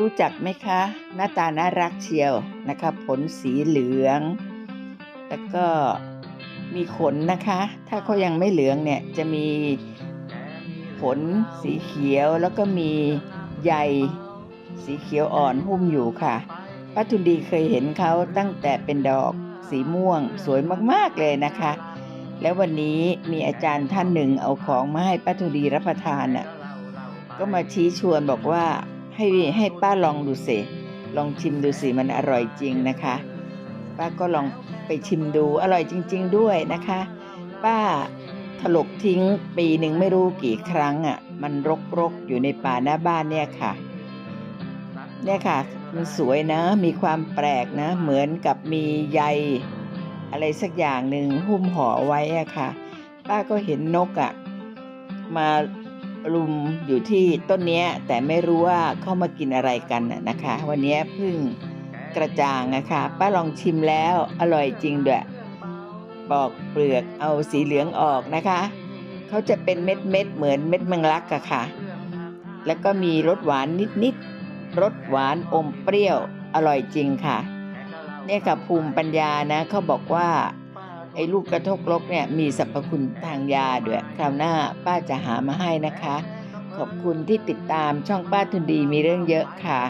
รู้จักไหมคะ หน้าตาน่ารักเชียวนะคะผลสีเหลือง แล้วก็มีขนนะคะ ถ้าเขายังไม่เหลืองเนี่ยจะมีผลสีเขียวแล้วก็มีใยสีเขียวอ่อนหุ้มอยู่ค่ะป้าทุนดีเคยเห็นเขาตั้งแต่เป็นดอกสีม่วงสวยมากๆเลยนะคะ แล้ววันนี้มีอาจารย์ท่านหนึ่งเอาของมาให้ป้าทุนดีรับประทานน่ะก็มาชี้ชวนบอกว่า ให้ให้ป้าลองดูสิลองชิมดูสิมันอร่อยจริงนะคะ ป้าก็ลองไปชิมดูอร่อยจริง ๆ ด้วยนะคะ ป้าถลกทิ้งปีหนึ่งไม่รู้กี่ครั้งอะมันรกๆอยู่ในป่าหน้าบ้านเนี่ยค่ะ เนี่ยค่ะ มันสวยนะ มีความแปลกนะ เหมือนกับมีใย อะไรสักอย่างหนึ่งหุ้มห่อไว้อะค่ะ ป้าก็เห็นนกอะ มา รุมอยู่ที่ต้นนี้แต่ไม่รู้ว่าเข้ามากินอะไรกันนะคะ วันนี้พิ่งกระจางนะคะป้าลองชิมแล้วอร่อยจริงด้วยปอกเปลือกเอาสีเหลืองออกนะคะ เขาจะเป็นเม็ดเม็ดเหมือนเม็ดแมงลักอะค่ะ แล้วก็มีรสหวานนิดๆรสหวานอมเปรี้ยวอร่อยจริงค่ะ เนี่ยค่ะภูมิปัญญานะเขาบอกว่า ไอ้ลูกกระทกลกเนี่ยมีสรรพคุณทางยาด้วย คราวหน้าป้าจะหามาให้นะคะ ขอบคุณที่ติดตามช่องป้าทุนดีมีเรื่องเยอะค่ะ